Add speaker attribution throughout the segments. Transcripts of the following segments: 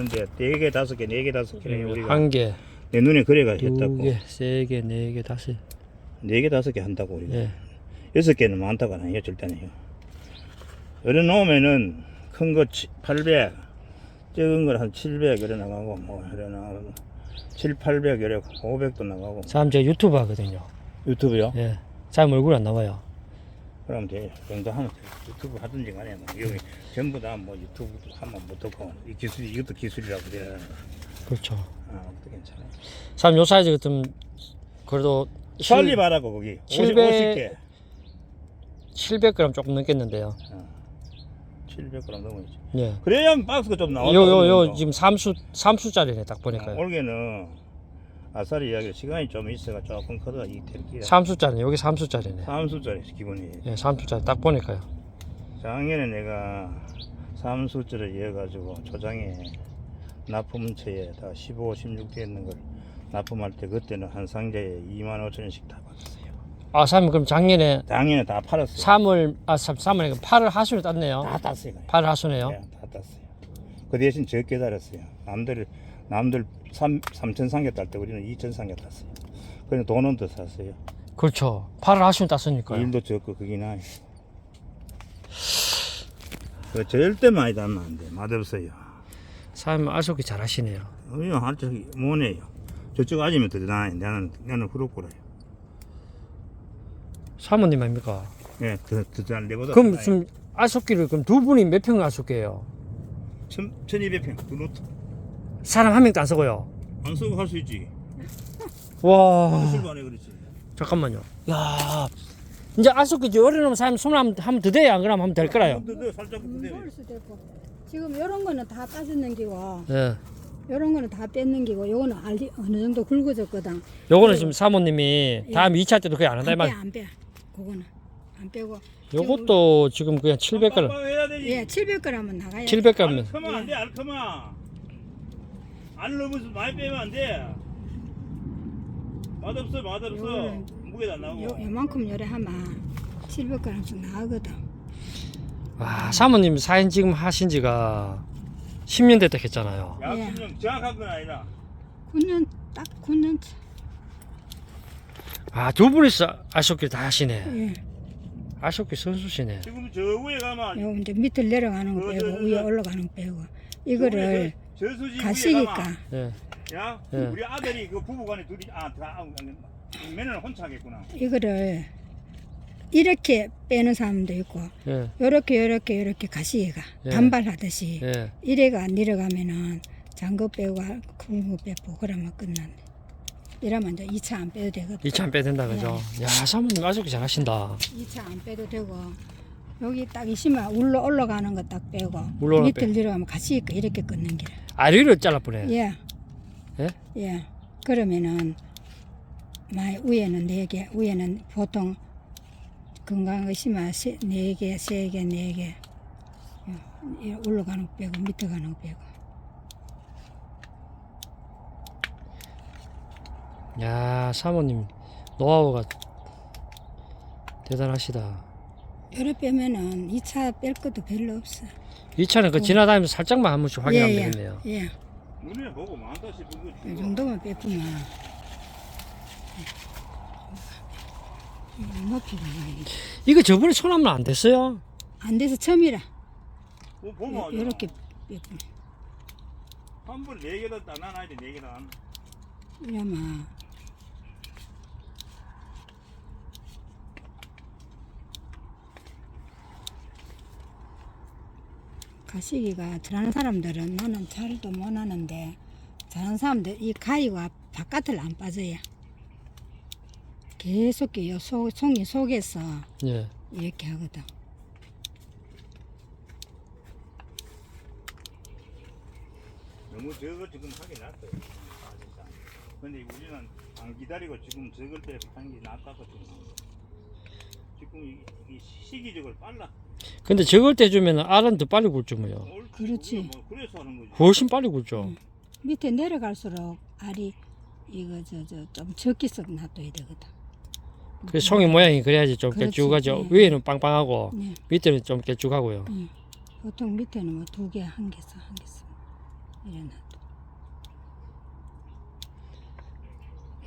Speaker 1: 하는데 네 개 다섯 개 네 개 다섯 개는 우리가
Speaker 2: 한 개,
Speaker 1: 내 눈에 그래가
Speaker 2: 두
Speaker 1: 했다고
Speaker 2: 개, 세 개, 네 개, 다섯.
Speaker 1: 네 개 다섯 개 한다고 우리가
Speaker 2: 예.
Speaker 1: 여섯 개는 많다고 안 해요 절대는요 이래 놓으면은 큰 거 800 적은 걸 한 700 이래 나가고 뭐 이래 나가고 7, 800 이래 500도 나가고
Speaker 2: 사람 제 유튜브 하거든요.
Speaker 1: 유튜브요?
Speaker 2: 예. 사람 얼굴 안 나와요.
Speaker 1: 그럼 돼 정도 하면 돼. 유튜브 하든지 간에 뭐 여기 전부 다 뭐 유튜브 하면 못하고 이 기술 이것도 기술이라고 그래
Speaker 2: 그렇죠.
Speaker 1: 아 그것도 괜찮아요
Speaker 2: 사람 요 사이즈 같으면 그래도
Speaker 1: 빨리 말하고 거기 50,
Speaker 2: 700
Speaker 1: 50개
Speaker 2: 700g 조금 넘겠는데요.
Speaker 1: 700g 넘어야지
Speaker 2: 예.
Speaker 1: 그래야 박스가 좀 나온다
Speaker 2: 요 요 요. 지금 삼수 삼수짜리네 딱 보니까요.
Speaker 1: 어, 올해는 아싸리 이야기 시간이 좀 있어가 조금 커다 이 ter기가
Speaker 2: 삼수짜리 여기 삼수짜리네.
Speaker 1: 삼수짜리 기본이
Speaker 2: 예, 삼수짜리 딱 보니까요.
Speaker 1: 작년에 내가 삼수짜리 이어가지고 조장에 납품처에 다 15, 16대 있는 걸 납품할 때 그때는 한 상자에 2만 5천 원씩 다 받았어요
Speaker 2: 아, 사장님 그럼 작년에
Speaker 1: 작년에 다 팔았어요
Speaker 2: 3월 아 3, 3월에 8월 하순에 땄네요.
Speaker 1: 다 땄어요 그냥.
Speaker 2: 8월 하순에요.
Speaker 1: 네, 다 땄어요 그 대신 적게 달았어요 남들 남들 3, 3천 상자 딸때 우리는 2천 상자 땄어요 그냥 돈은 더 샀어요
Speaker 2: 그렇죠. 8월 하순에 땄으니까요.
Speaker 1: 일도 적고 그게 나요. 그 절대 많이 담으면 안 돼. 맛없어요.
Speaker 2: 사장님 알속기 잘하시네요.
Speaker 1: 어여 할 적이 뭐네요. 저쪽 아줌이 더 나아요. 나는 나는 후루꾸라요.
Speaker 2: 사모님 아닙니까?
Speaker 1: 예, 더 더잘 내보다.
Speaker 2: 그럼 지금 알속기를 그럼 두 분이 몇 평 알속기예요?
Speaker 1: 천 천이백 평. 그 노트
Speaker 2: 사람 한 명도 안 쓰고요.
Speaker 1: 안 쓰고 할수 있지.
Speaker 2: 와.
Speaker 1: 술도 안 해 그렇지.
Speaker 2: 잠깐만요. 야. 이제 이제 어려놓으면 사람 손을 한번 한번 더 대야 안 그러면 하면 될 거라요.
Speaker 1: 더, 더 살짝
Speaker 3: 수도 있고 지금 이런 거는 다 따주는 기고
Speaker 2: 예.
Speaker 3: 이런 거는 다 뺏는 기고 요거는 알리 어느 정도 굵어졌거든
Speaker 2: 요거는 지금 사모님이 다음 2차 때도 그냥 안 한다 이 말.
Speaker 3: 안빼안 빼 그거는 안 빼고
Speaker 2: 요것도 지금 그냥 700g.
Speaker 1: 빵빵 해야 되지.
Speaker 3: 예 700g은 나가야
Speaker 2: 700g.
Speaker 1: 알크면 안 돼. 알크면. 안 넣으면서 많이 빼면 안 돼. 맛없어, 맛없어.
Speaker 3: 요거는-
Speaker 1: 무게도 안 나오고.
Speaker 3: 요, 요만큼 요래 하면 700g씩 나가거든
Speaker 2: 와, 사모님 사인 지금 하신 지가 10년 됐다 했잖아요.
Speaker 1: 야,
Speaker 3: 예.
Speaker 1: 그냥 정확한 건 아니다.
Speaker 3: 9년 딱 9년 차
Speaker 2: 아, 두 분이서 알속기 다 하시네.
Speaker 3: 예.
Speaker 2: 알속기 선수시네.
Speaker 1: 지금 저 위에 가면
Speaker 3: 요 이제 밑을 내려가는 거
Speaker 1: 어,
Speaker 3: 빼고
Speaker 1: 저, 저,
Speaker 3: 위에
Speaker 1: 저.
Speaker 3: 올라가는 거 빼고 이거를
Speaker 1: 저-
Speaker 3: 가시니까
Speaker 2: 예.
Speaker 1: 야
Speaker 2: 예.
Speaker 1: 우리 아들이 그 부부간에 둘이 아다 매는 혼자 하겠구나.
Speaker 3: 이거를 이렇게 빼는 사람도 있고
Speaker 2: 예.
Speaker 3: 요렇게 요렇게 요렇게 가시기가
Speaker 2: 예.
Speaker 3: 단발하듯이
Speaker 2: 예.
Speaker 3: 이래가 내려가면은 장거 빼고 굵은 거 빼고 그러면 끝난대. 이러면 이제 2차 안 빼도 되거든.
Speaker 2: 2차 안 빼된다 그죠? 야, 사모님 알속기 잘하신다.
Speaker 3: 2차 안 빼도 되고 여기 딱 있으면 울러 올라가는 거 딱 빼고 밑을
Speaker 2: 빼.
Speaker 3: 내려가면 가시니까 이렇게 끊는 길.
Speaker 2: 아리를 잘라보네.
Speaker 3: 예.
Speaker 2: 예?
Speaker 3: 예. 그러면은 많이 위에는 네 개, 위에는 보통 세- 네 개, 세 개, 네 개. 예, 올라가는 거 빼고 밑에 가는 거 빼고.
Speaker 2: 야, 사모님 노하우가 대단하시다.
Speaker 3: 요래 빼면은 2차 뺄 것도 별로 없어.
Speaker 2: 2차는 그 지나다니면서 살짝만 한 번씩 확인하면
Speaker 3: 예, 예.
Speaker 2: 되겠네요.
Speaker 3: 예.
Speaker 1: 눈에 보고 많다 싶은 거지.
Speaker 3: 이 정도만 뺐구만. 이 높이가 많이.
Speaker 2: 이거 저번에 손하면 안 됐어요?
Speaker 3: 안 돼서 처음이라.
Speaker 1: 뭐 보면
Speaker 3: 이렇게 뺐구나.
Speaker 1: 한번 네 개다 따놔야 돼. 네 개다.
Speaker 3: 이러면 가시기가 잘하는 사람들은 나는 잘도 못하는데 잘하는 사람들 이 가위가 바깥을 안 빠져요. 계속 요 속, 송이 속에서
Speaker 2: 예.
Speaker 3: 이렇게 하거든.
Speaker 1: 너무 저거 지금 하기 낫어요. 사실상. 근데 우리는 안 기다리고 지금 저걸 때 하는 게 낫다고 지금. 지금 이, 이 시기적으로 빨라.
Speaker 2: 근데 저걸 때 주면 알은 더 빨리 굵죠 뭐요.
Speaker 3: 그렇지.
Speaker 2: 훨씬 빨리 굵죠.
Speaker 3: 음. 밑에 내려갈수록 알이 이거 저 저 좀 적게 썩 놔둬야 되거든.
Speaker 2: 그 송이 모양이 그래야지 좀
Speaker 3: 그렇지.
Speaker 2: 깨쭉하죠.
Speaker 3: 예.
Speaker 2: 위에는 빵빵하고
Speaker 3: 네.
Speaker 2: 밑에는 좀 깨쭉하고요.
Speaker 3: 보통 밑에는 뭐 두 개, 한 개 써, 한 개 써. 이래놔.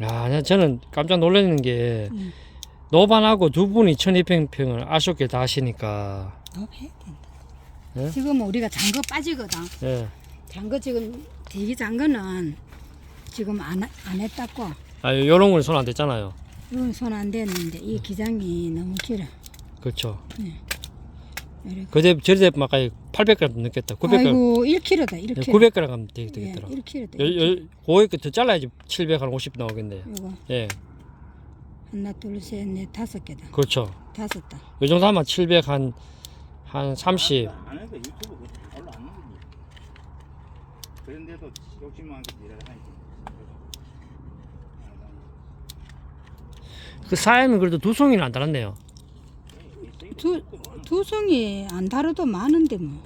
Speaker 2: 야, 나- 저는 깜짝 놀라는 게
Speaker 3: 응.
Speaker 2: 노반하고 두 분이 1200평을 아쉽게 다 하시니까
Speaker 3: 너 해야 된다.
Speaker 2: 예?
Speaker 3: 지금 우리가 장거 빠지거든.
Speaker 2: 예.
Speaker 3: 장거 지금 대기 장거는 지금 안, 안 했다고.
Speaker 2: 아, 요런 건 손 안 댔잖아요.
Speaker 3: 이건 손안 댔는데 이 기장이 너무 길어.
Speaker 2: 그렇죠.
Speaker 3: 이렇게.
Speaker 2: 그대 저대 막까지 800g 넘겠다. 900g.
Speaker 3: 아이고 1kg다 1kg.
Speaker 2: 900g 하면 되,
Speaker 3: 예,
Speaker 2: 되겠더라.
Speaker 3: 1kg다.
Speaker 2: 열, 열, 고액 더 잘라야지 750 나오겠네요.
Speaker 3: 이거
Speaker 2: 예.
Speaker 3: 하나 둘 셋 넷 다섯 개다.
Speaker 2: 그렇죠.
Speaker 3: 다섯 다.
Speaker 2: 요 정도 하면 700 한, 한 30.
Speaker 1: 안 해도 유튜브 그거 별로 안 나오지. 그런데도 욕심 많게 일을 하니까.
Speaker 2: 그 사야면 그래도 두 송이는 안 달았네요.
Speaker 3: 두, 두 송이 안 다뤄도 많은데 뭐.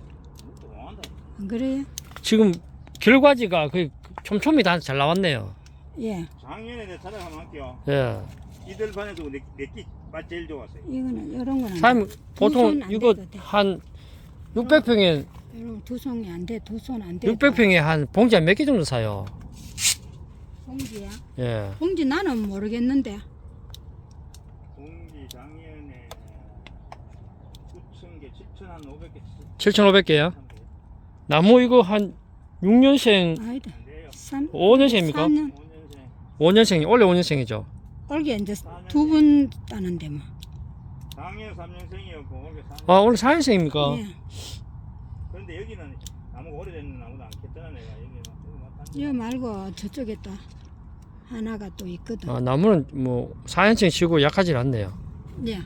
Speaker 3: 안 그래요?
Speaker 2: 지금 결과지가 거의 촘촘히 다 잘 나왔네요.
Speaker 3: 예.
Speaker 1: 작년에 내 찾아가면 할게요.
Speaker 2: 예.
Speaker 1: 이들 반에도 내끼 맛 제일 좋았어요.
Speaker 3: 이거는 이런 거는
Speaker 2: 사장님 보통 이거. 한 600평에
Speaker 3: 이런 두 송이 안 돼. 두 손 안 돼.
Speaker 2: 600평에 한 봉지 한몇개 정도 사요.
Speaker 3: 봉지야?
Speaker 2: 예.
Speaker 3: 봉지 나는 모르겠는데.
Speaker 1: 공기 작년에 9천 개, 7천 한 500개
Speaker 2: 7,500개요. 나무 이거 한 6년생,
Speaker 3: 아니다.
Speaker 1: 안 돼요.
Speaker 3: 3,
Speaker 2: 5년생입니까?
Speaker 3: 4년.
Speaker 1: 5년생.
Speaker 2: 5년생이 원래 5년생이죠.
Speaker 3: 올게 이제 두 분 따는데 뭐.
Speaker 1: 작년 3년생이었고 올해 4년.
Speaker 2: 아, 원래 4년생입니까?
Speaker 3: 예.
Speaker 1: 그런데 여기는 나무가 오래된 나무도 않겠잖아 내가 여기는. 여기
Speaker 3: 이거 말고 저쪽에 또 하나가 또 있거든.
Speaker 2: 아, 나무는 뭐 4년생 치고 약하진 않네요.
Speaker 3: 예.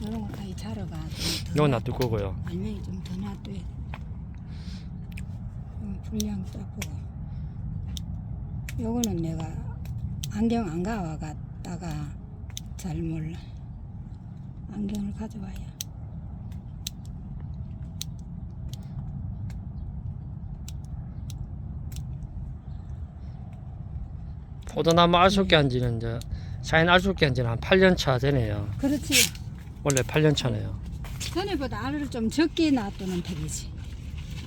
Speaker 3: 이런 거 다이 자러가 좀
Speaker 2: 이건 놔둘 거고요.
Speaker 3: 알맹이 좀더 놔둬야 돼. 음, 분량 딱 보고. 요거는 내가 안경 안 가와 갔다가 잘 몰라. 안경을 가져와야.
Speaker 2: 포도나무 알속기 한 지는 이제 사인 알속기 한 지는 한 8년 차 되네요.
Speaker 3: 그렇지.
Speaker 2: 원래 8년 차네요.
Speaker 3: 전에보다 알을 좀 적게 놔두는 편이지.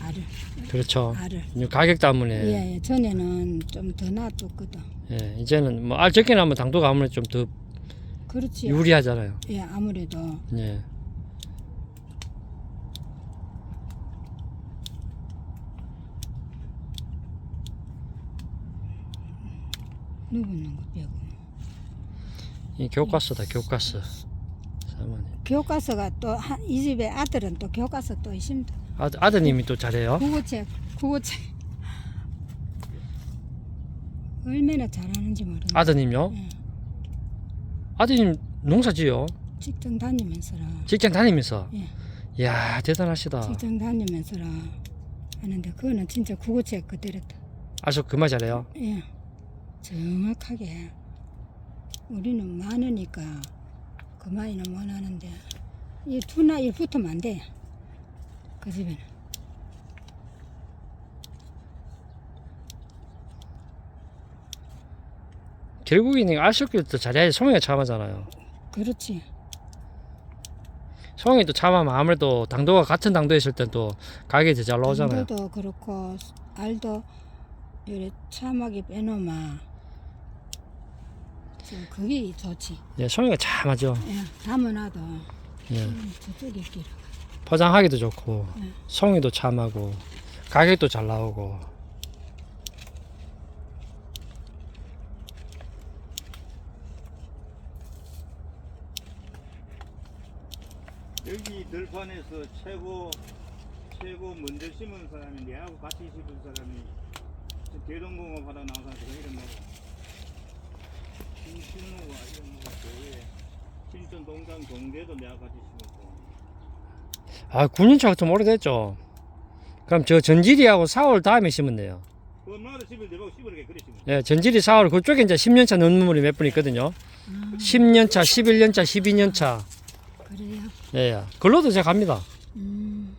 Speaker 3: 알을.
Speaker 2: 그렇죠.
Speaker 3: 알을.
Speaker 2: 이제 가격 때문에
Speaker 3: 예, 예. 전에는 좀 더 놔뒀거든.
Speaker 2: 예, 이제는 뭐 알 적게 나면 당도가 아무래도 좀 더
Speaker 3: 그렇지.
Speaker 2: 유리하잖아요.
Speaker 3: 예, 아무래도.
Speaker 2: 예.
Speaker 3: 누구는 거 빼고.
Speaker 2: 이 교과서다 교과서. 사모님.
Speaker 3: 교과서가 또 이 집에 아들은 또 교과서 또 있습니다.
Speaker 2: 아, 아드님이 또 잘해요.
Speaker 3: 국어책, 국어책. 얼마나 잘하는지 모르겠네.
Speaker 2: 아드님요?
Speaker 3: 예.
Speaker 2: 아드님 농사지요.
Speaker 3: 직장 다니면서라.
Speaker 2: 직장 다니면서.
Speaker 3: 예.
Speaker 2: 이야 대단하시다.
Speaker 3: 직장 다니면서라 하는데 그거는 진짜 국어책 그대로다.
Speaker 2: 아주 그말 잘해요.
Speaker 3: 예. 정확하게. 우리는 많으니까 그만이는 못 하는데 이 두나 일 붙으면 안 돼. 그 집에는.
Speaker 2: 결국에는 알속기도 잘해야지 송이가 참하잖아요.
Speaker 3: 그렇지.
Speaker 2: 송이 또 참하면 아무래도 당도가 같은 당도에 있을 땐 또 가격이 더잘 나오잖아요.
Speaker 3: 당도도 그렇고 알도 이래 참하게 빼놓으면 저 그게 좋지.
Speaker 2: 예, 송이가 참하죠.
Speaker 3: 예, 담아놔도
Speaker 2: 예.
Speaker 3: 음, 저쪽에 길어.
Speaker 2: 포장하기도 좋고
Speaker 3: 네.
Speaker 2: 송이도 참하고 가격도 잘 나오고.
Speaker 1: 여기 들판에서 최고 최고 먼저 심은 사람이 내하고 같이 심은 사람이 저 대동공업 하다 나온 사람 그 이름 뭐고 신신호가 이름 뭐고 교회 신천 동강 동대도 내가 같이 심었고
Speaker 2: 아 9년차가 좀 오래됐죠. 그럼 저 전지리하고 4월 다음에 심으면 돼요.
Speaker 1: 그 심은
Speaker 2: 예, 전지리 4월 그쪽에 이제 10년차 넣는 분이 몇 분 있거든요.
Speaker 3: 아,
Speaker 2: 10년차 11년차 12년차.
Speaker 3: 그래요.
Speaker 2: 예, 예. 글로도 제가 갑니다.
Speaker 3: 음,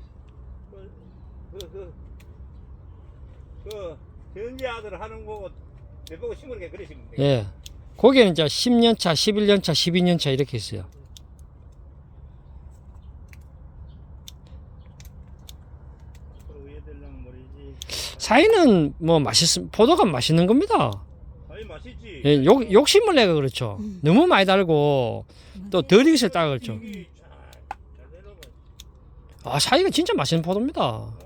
Speaker 1: 그그 그 현지 아들 하는 거고 내 보고 심으게 그래 심은 돼
Speaker 2: 예. 거기에는 이제 10년차 11년차 12년차 이렇게 있어요
Speaker 1: 그 얘들랑 모르지
Speaker 2: 사이는 뭐 맛있 포도가 맛있는 겁니다.
Speaker 1: 아니 맛있지.
Speaker 2: 예, 욕 욕심을 내가 그렇죠.
Speaker 3: 음.
Speaker 2: 너무 많이 달고 또덜 익었을 때 그렇죠. 아 사이가 진짜 맛있는 포도입니다.
Speaker 1: 어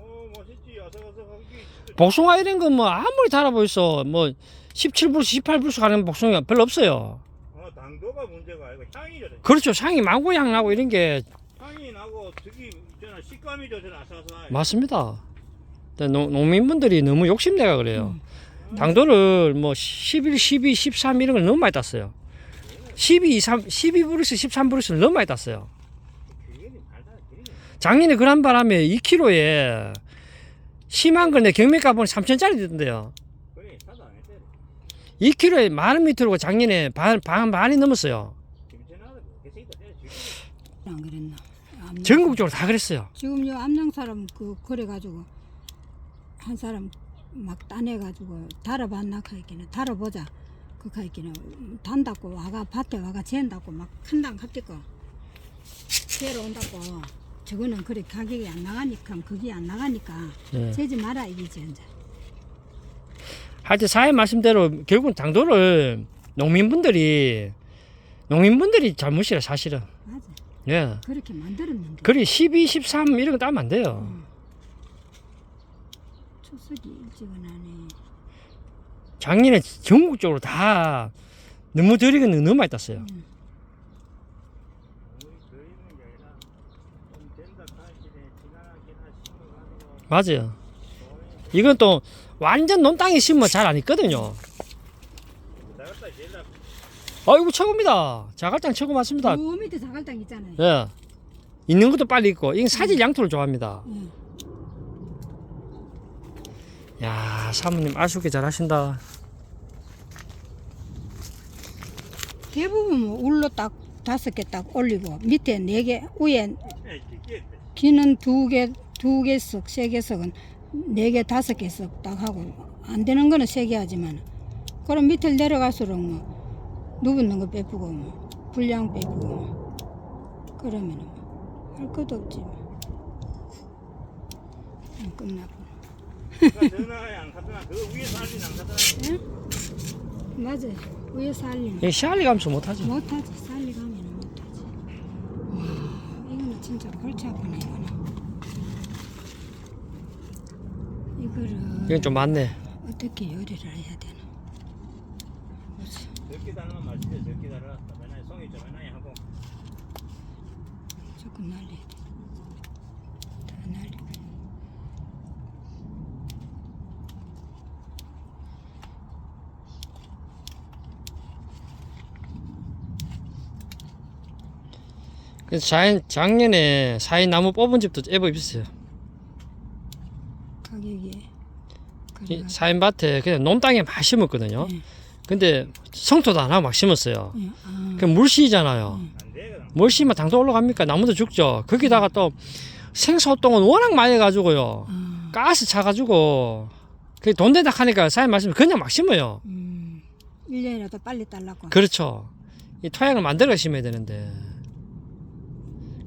Speaker 2: 복숭아 이런 거 뭐 아무리 달아보있어 뭐 17불 18불 가는 복숭아 별로 없어요.
Speaker 1: 어, 당도가 문제가 아니고 향이 저래.
Speaker 2: 그렇죠. 향이 망고 향 나고 이런 게
Speaker 1: 향이 나고 특히 있잖아 식감이 저 저래 아삭아삭.
Speaker 2: 맞습니다. 농, 농민분들이 너무 욕심내가 그래요. 당도를 뭐 11, 12, 13 이런 걸 너무 많이 땄어요. 12, 3, 12브루스, 13브루스를 너무 많이 땄어요. 작년에 그런 바람에 2kg에 심한 건데 경매가 보니 3천짜리 되던데요.
Speaker 1: 그래 사도 안 했대.
Speaker 2: 2kg에 만원 밑으로 작년에 반, 반, 많이 넘었어요.
Speaker 3: 안 그랬나? 암-
Speaker 2: 전국적으로 다 그랬어요.
Speaker 3: 지금 요 암양 사람 그 그래 가지고 한 사람 막 따내가지고 달아봤나 카이기는. 달아보자. 그 카이기는. 단다고 와가 밭에 와가 잰다고 막 큰당 갑자고. 재러 온다고. 저거는 그래 가격이 안 나가니까 그게 안 나가니까
Speaker 2: 예.
Speaker 3: 재지 마라 이거지 이제.
Speaker 2: 하여튼 사회 말씀대로 결국은 당도를 농민분들이 농민분들이 잘못이라 사실은.
Speaker 3: 맞아.
Speaker 2: 예.
Speaker 3: 그렇게 만들었는데.
Speaker 2: 그리 12, 13 이런 거 따면 안 돼요.
Speaker 3: 추석이 일찍은 하네
Speaker 2: 작년에 전국적으로 다 너무 드리는 너무 많이 땄어요.
Speaker 3: 음.
Speaker 2: 맞아요. 이건 또 완전 논 땅에 심으면
Speaker 1: 잘안나
Speaker 2: 아이고 최고입니다. 자갈땅 최고 맞습니다.
Speaker 3: 그 밑에 사갈당 있잖아요
Speaker 2: 예. 있는 것도 빨리 있고 이건 사질 양토를 좋아합니다.
Speaker 3: 예.
Speaker 2: 야 사모님 아쉽게 잘 하신다.
Speaker 3: 대부분 뭐 울로 딱 다섯 개 딱 올리고 밑에 네 개 위에
Speaker 1: 이게
Speaker 3: 귀는 두 개, 두 개씩, 세 개씩은 네 개, 다섯 개씩 딱 하고 안 되는 거는 세 개 하지만 그럼 밑을 내려갈수록 뭐 누붓는 거 빼쁘고 뭐 불량 빼쁘고 뭐 그러면 뭐 할 것도 없지 뭐. 음, 끝나고
Speaker 1: 갔더나
Speaker 3: 맞아 위에 살리는
Speaker 2: 이 샬리 감수 못하죠.
Speaker 3: 못하지. 살리 가면 못하지. 와 이거는 진짜 골치 아프네 이거는. 이거를
Speaker 2: 이건 좀 많네.
Speaker 3: 어떻게 요리를 해야 되나? 보자.
Speaker 1: 적게 달라면 맛있대. 적게 달라 맨날 송이 좀 맨날 하고
Speaker 3: 조금 날려야 돼.
Speaker 2: 그래서 작, 작년에 사인 나무 뽑은 집도 애법 있었어요.
Speaker 3: 가격이
Speaker 2: 이 사인 밭에 그냥 논 땅에 막 심었거든요.
Speaker 3: 예.
Speaker 2: 근데 성토도 안 하고 막 심었어요.
Speaker 3: 예, 아,
Speaker 2: 그 물씨잖아요.
Speaker 1: 안돼 그럼
Speaker 2: 물 씨면 당도 올라갑니까? 나무도 죽죠. 거기다가 또 생소똥은 워낙 많이 해가지고요.
Speaker 3: 아,
Speaker 2: 가스 차가지고 그돈 된다 하니까 사인 말씀 그냥 막 심어요.
Speaker 3: 음, 1년이라도 빨리 달라고.
Speaker 2: 그렇죠. 이 토양을 만들어 심어야 되는데.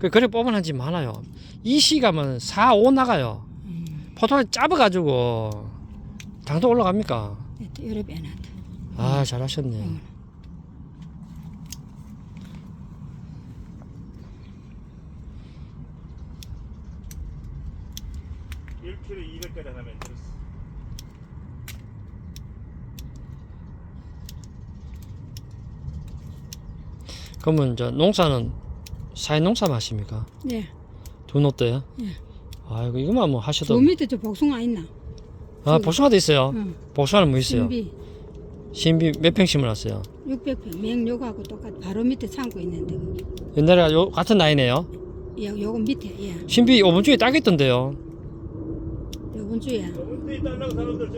Speaker 2: 그 그래 뽑아낸 집 많아요. 이 시가면 4, 5 나가요.
Speaker 3: 음,
Speaker 2: 포도를 짜버가지고 당도 올라갑니까?
Speaker 3: 또 여러 배나.
Speaker 2: 아 잘하셨네.
Speaker 3: 음.
Speaker 1: 일 1kg 200개를 하면 들었어
Speaker 2: 그러면 저 농사는 사인 농사 마십니까?
Speaker 3: 네,
Speaker 2: 돈 어때요?
Speaker 3: 예.
Speaker 2: 아이고 이거만 뭐 하셔도
Speaker 3: 저 밑에 저 복숭아 있나?
Speaker 2: 아 복숭아도 있어요.
Speaker 3: 응.
Speaker 2: 복숭아는 뭐 있어요?
Speaker 3: 신비
Speaker 2: 신비 몇 평 심어놨어요?
Speaker 3: 600평 맹요하고 똑같. 바로 밑에 창고 있는데 거기.
Speaker 2: 옛날에 요 같은 나이네요.
Speaker 3: 요 요거 밑에 예.
Speaker 2: 신비 5분 주에 따겠던데요.
Speaker 3: 요번 주에
Speaker 1: 사람들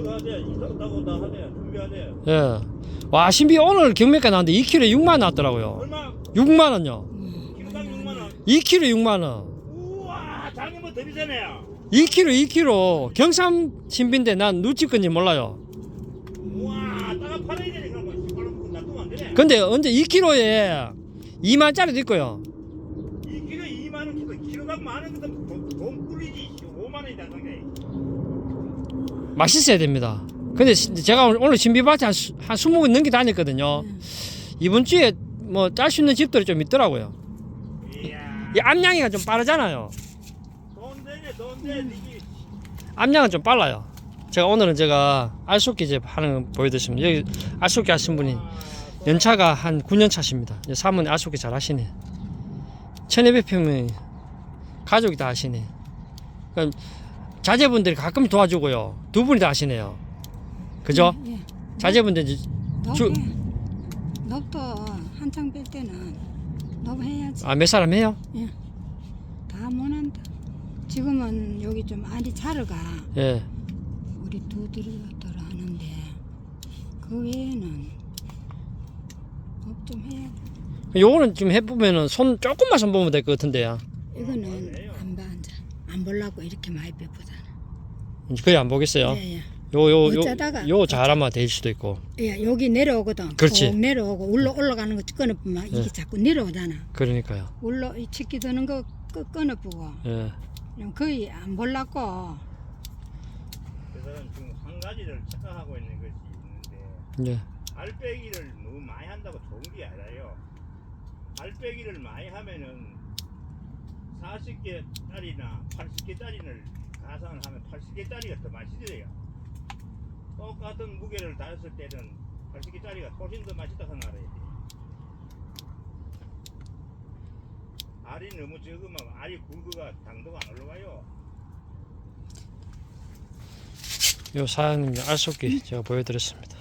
Speaker 1: 저거 따고 다 하대 준비하대
Speaker 2: 예. 와 신비 오늘 경매가 나왔는데 2kg에 6만 원 나왔더라고요.
Speaker 1: 얼마
Speaker 2: 6만 원요.
Speaker 3: 음,
Speaker 1: 김당 6만원
Speaker 2: 2kg 6만 원.
Speaker 1: 우와 작년보다 더 비싸네요
Speaker 2: 2kg 2kg 경상 신비인데 난 누집 건지 몰라요.
Speaker 1: 우와 따가 팔아야 되네 그럼 뭐 시발로 놔두면 안 되네
Speaker 2: 근데 언제 2kg에 2만짜리도 있고요.
Speaker 1: 2kg 2만 원 키로 키로당 만원 그다 돈 꿀리지 5만 원이 나가네
Speaker 2: 맛있어야 됩니다. 근데 시- 제가 오늘- 신비밭에 한, 수- 한 20군 넘게 다녔거든요.
Speaker 3: 음.
Speaker 2: 이번 주에 뭐 짤 수 있는 집들이 좀 있더라고요.
Speaker 1: 이
Speaker 2: 암양이가 좀 빠르잖아요. 암양은 좀 빨라요. 제가 오늘은 제가 알속기 이제 하는 거 보여드렸습니다. 여기 알속기 하신 분이 연차가 한 9년 차십니다. 사모님 알속기 잘 하시네. 1200평이 가족이 다 하시네. 그럼 자제분들이 가끔 도와주고요. 두 분이 다 하시네요. 그죠?
Speaker 3: 예, 예.
Speaker 2: 자제분들 이제 주-.
Speaker 3: 넙도 한창 뺄 때는 넙 해야지.
Speaker 2: 아, 몇 사람 해요?
Speaker 3: 다 못한다. 지금은 여기 좀 알이 자르가
Speaker 2: 예.
Speaker 3: 우리 두드러들 하는데 그 외에는 업 좀 해야 돼.
Speaker 2: 요거는 지금 해보면은 손 조금만 손 보면 될 것 같은데요.
Speaker 3: 이거는 안 봐, 앉아. 안 보려고 이렇게 많이 빼보잖아.
Speaker 2: 거의 안 보겠어요.
Speaker 3: 예, 예.
Speaker 2: 요, 요, 요,
Speaker 3: 어쩌다가-
Speaker 2: 요 잘하면 될 수도 있고.
Speaker 3: 예, 여기 내려오거든.
Speaker 2: 그렇지.
Speaker 3: 쭉 내려오고 올라 올라가는 거 끊어보면 이게
Speaker 2: 예.
Speaker 3: 자꾸 내려오잖아.
Speaker 2: 그러니까요.
Speaker 3: 올라 이 치기 드는 거 끊- 끊어보고
Speaker 2: 예.
Speaker 3: 그냥 거의 안 보려고
Speaker 1: 그 사람 지금 한 가지를 착각하고 있는 것이 있는데
Speaker 2: 예.
Speaker 1: 알배기를 너무 많이 한다고 좋은 게 아니라요. 알배기를 많이 하면은 40개 짜리나 80개 짜리를 가상을 하면 80개 짜리가 더 맛있어요. 똑같은 무게를 다했을 때는 80개짜리가 훨씬 더 맛있다 생각해야 돼. 알이 너무 적으면 알이 굵어가 당도가 안 올라가요.
Speaker 2: 요 사장님 알속기 제가 보여드렸습니다.